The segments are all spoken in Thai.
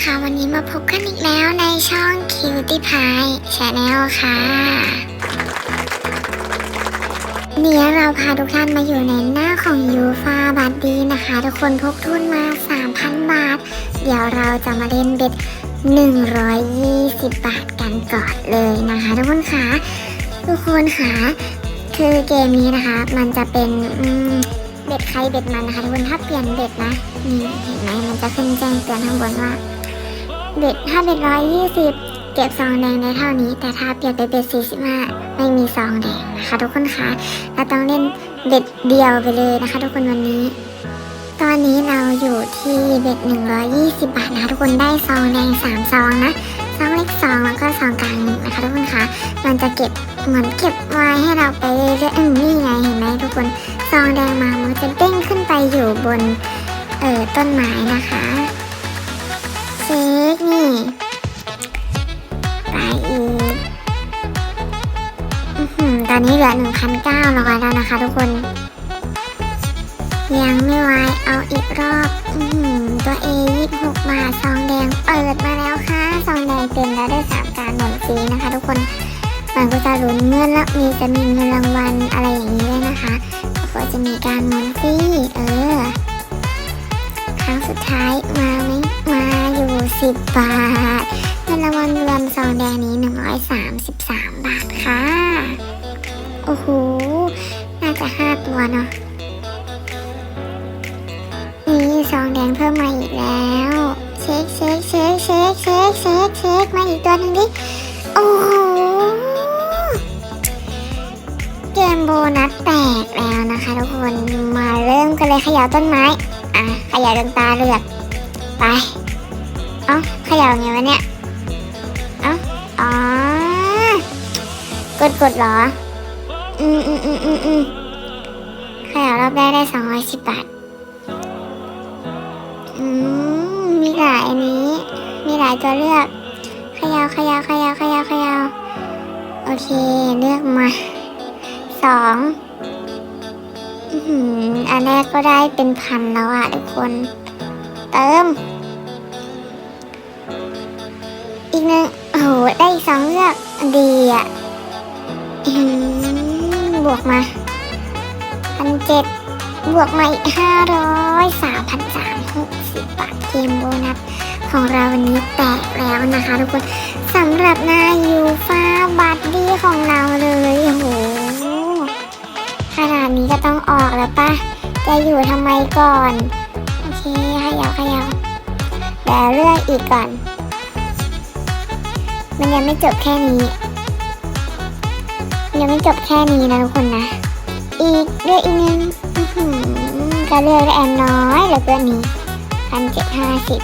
วยนะคะ วันนี้มาพบกันอีกแล้วในช่อง Cutie Pie Channel ค่ะ เนี้ยเราพาทุกท่านมาอยู่ในหน้าของยูฟาบัตดีนะคะ ทุกคนพกทุนมา 3,000 บาท เดี๋ยวเราจะมาเล่นเบ็ด 120 บาทกันก่อนเลยนะคะ ทุกคนคะทุกคนคะคือเกมนี้นะคะ มันจะเป็นเบ็ดใครเบ็ดมันนะคะทุกคนถ้าเปลี่ยนเบ็ดนะนี่เห็นไหมมันจะขึ้นแจ้งเตือนข้างบนว่า เบ็ดถ้าเบ็ดร้อยยี่สิบเก็บซองแดงได้เท่านี้ แต่ถ้าเปลี่ยนไปเบ็ดสี่สิบห้าไม่มีซองแดงนะคะทุกคนคะเราต้องเล่นเบ็ดเดียวไปเลยนะคะ ทุกคนวันนี้ ตอนนี้เราอยู่ที่เบ็ด120บาทนะคะทุกคนได้ซองแดง3ซองนะซองเล็กซองแล้วก็ซองกลางหนึ่งนะคะทุกคนคะมันจะเก็บเหมือนเก็บไว้ให้เราไปเรื่อยๆนี่ไงเห็นไหมทุกคนซองแดงมามันจะเด้งขึ้นไปอยู่บนเอ่อต้นไม้นะคะ นี้เหลือ1,900แล้วนะคะทุกคน ยังไม่ไหวเอาอีกรอบอื้อหือตัว A 26บาทซองแดงเปิดมาแล้วค่ะซองแดงเต็มแล้วได้สามการหมดฟรีนะคะ ทุกคนมันก็จะลุ้นเงินแล้วมีจะมีเงินรางวัลอะไรอย่างนี้ด้วยนะคะก็จะมีการหมุนฟรีเออครั้งสุดท้ายมาไหมมาอยู่สิบบาทเงินรางวัลรวมซองแดงนี้หนึ่งร้อยสามสิบสามบาทค่ะ โอ้โห น่าจะห้าตัวเนาะ นี่ซองแดงเพิ่มมาอีกแล้ว เช็คเช็คเช็คเช็คเช็คเช็คเช็คมาอีกตัวหนึงดิ โอ้โห เกมโบนัสแตกแล้วนะคะทุกคน มาเริ่มกันเลยขย่าต้นไม้ อะขย่าดวงตาเลือกไป เอ้าขย่าไงวะเนี่ย เอ้า อ๋อ กดกดเหรอ อืมอืมอืมอืมอืมขย่ารอบแรกได้สองร้อยสิบบาท อืม มีหลายอันนี้ มีหลายตัวเลือกขย่าเขย่าเขย่าเขย่าเขย่าโอเค เลือกมาสองอื้อหืออันแรกก็ได้เป็นพันแล้วอะทุกคน เติม อีกหนึ่งโอ้โห ได้อีกสองเลือกดีอะ วกมาพันเจ็ดบวกมาอีกห้าร้อยสามพันสามหกสิบบาทเกมโบนัสของเราวันนี้แตกแล้วนะคะทุกคนสำหรับหน้ายูฟ้าบัตดีของเราเลยโอ้โหขนาดนี้ก็ต้องออกแล้วปะจะอยู่ทำไมก่อน โอเคขยับขยับเดี๋ยวเลือกอีกก่อน มันยังไม่จบแค่นี้ ยังไม่จบแค่นี้นะทุกคนนะ อีกเรื่องอีกนึงอื้อหือก็เลือกได้แอนน้อยเหลือเกินนี้พันเจ็ดห้าสิบ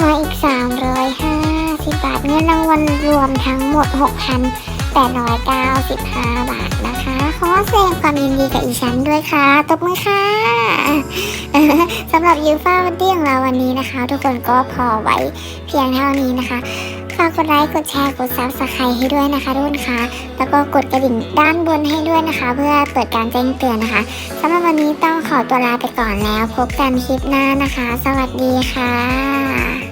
มาอีกสามร้อยห้าสิบบาทเงินรางวัลรวมทั้งหมดหกพัน895บาทนะ คะขอแสดงความยินดีกับอีฉันด้วยค่ะ ตบมือค่ะสำหรับยูฟ่าวันที่ของเราวันนี้นะคะ ทุกคนก็พอไว้เพียงเท่านี้นะคะฝากกดไลค์กดแชร์กดซับสไครต์ให้ด้วยนะคะทุกคนคะแล้วก็กดกระดิ่งด้านบนให้ด้วยนะคะ เพื่อเปิดการแจ้งเตือนนะคะสำหรับวันนี้ต้องขอตัวลาไปก่อนแล้ว พบกันคลิปหน้านะคะ สวัสดีค่ะ